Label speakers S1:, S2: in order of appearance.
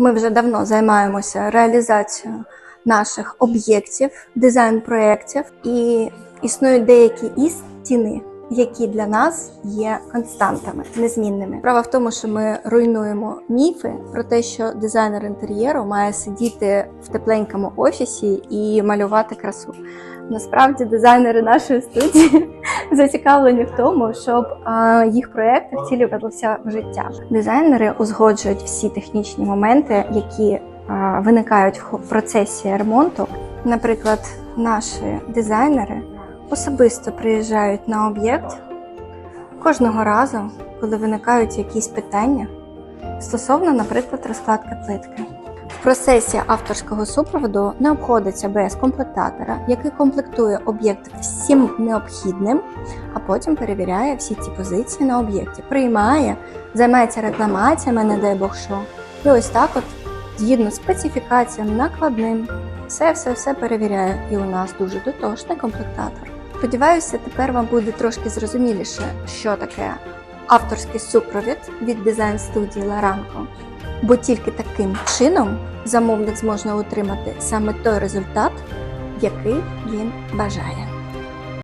S1: Ми вже давно займаємося реалізацією наших об'єктів, дизайн-проєктів, і існують деякі істини, які для нас є константами, незмінними. Справа в тому, що ми руйнуємо міфи про те, що дизайнер інтер'єру має сидіти в тепленькому офісі і малювати красу. Насправді дизайнери нашої студії зацікавлені в тому, щоб їх проекти втілювалися в життя. Дизайнери узгоджують всі технічні моменти, які виникають в процесі ремонту. Наприклад, наші дизайнери особисто приїжджають на об'єкт кожного разу, коли виникають якісь питання стосовно, наприклад, розкладки плитки. В процесі авторського супроводу не обходиться без комплектатора, який комплектує об'єкт всім необхідним, а потім перевіряє всі ці позиції на об'єкті, приймає, займається рекламаціями, не дай Бог що. І ось так, от, згідно з специфікаціям, накладним, все, все, все перевіряє. І у нас дуже дотошний комплектатор. Сподіваюся, тепер вам буде трошки зрозуміліше, що таке авторський супровід від дизайн студії Ларанко. Бо тільки таким чином замовник зможе отримати саме той результат, який він бажає.